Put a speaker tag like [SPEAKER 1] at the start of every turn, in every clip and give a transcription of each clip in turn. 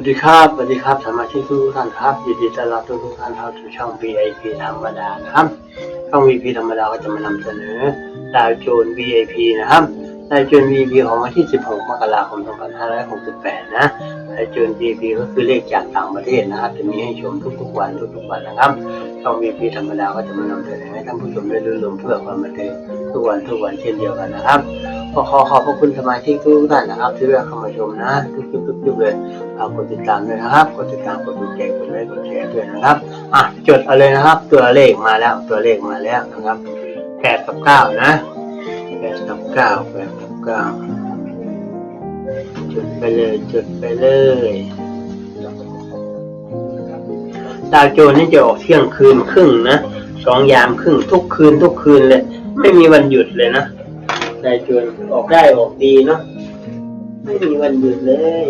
[SPEAKER 1] วัสดีครับสวัสดีครับ สมาชิกทุกท่านครับยินดีต้อนรับทุกทุกท่านเข้าสู่ช่อง VIP ธรรมดานะครับ ช่อง VIP ธรรมดาก็จะมานำเสนอดาวโจน VIP นะครับดาวโจน VIP ของวันที่ 16 มกราคม 2568 นะดาวโจน VIP ก็คือเลขจากต่างประเทศนะครับ จะมีให้ชมทุกๆวันทุกๆวันนะครับ ช่อง VIP ธรรมดาก็จะมานำเสนอให้ท่านผู้ชมได้รู้ลมเพื่อความบันเทิงทุกวันทุกวันเช่นเดียวกันนะครับ ก็ขอขอบพระคุณสมาชิกทุกท่านนะครับ ที่แวะเข้ามาชมนะทุกๆทุกๆเลยฝากกดติดตามด้วยนะครับกดติดตามกดถูแกกดไลค์กดแชร์ด้วยนะครับ อะจดเอาเลยนะครับ ตัวเลขมาแล้วตัวเลขมาแล้วนะครับแปดกับเก้านะแปดกับเก้าแปดกับเก้าจดไปเลยจดไปเลยดาวโจนนี่จะออกเที่ยงคืนครึ่งนะสองยามครึ่งทุกคืนทุกคืนเลย ไม่มีวันหยุดเลยนะ ได้จวนออกได้ออกดีเนาะไม่มีวันหยุดเลย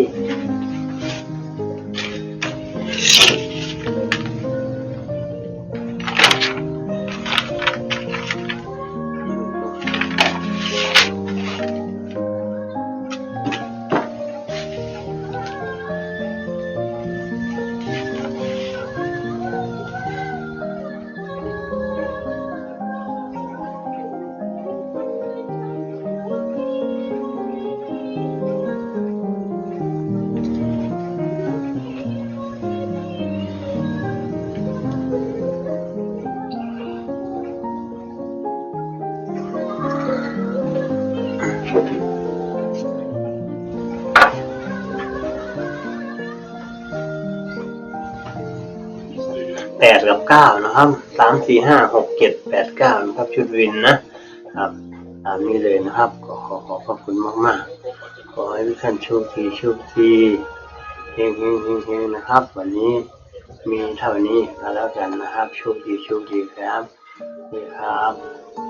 [SPEAKER 1] แปดกับเก้านะครับสามสี่ห้าหกเจ็ดแปดเก้านะครับชุดวินนะครับตามนี้เลยนะครับก็ขอขอบคุณมากๆ ขอให้ทุกท่านโชคดีโชคดีเฮงเฮงเฮงเฮงนะครับ วันนี้มีเท่านี้ก็แล้วกันนะครับโชคดีโชคดีครับนี่ครับ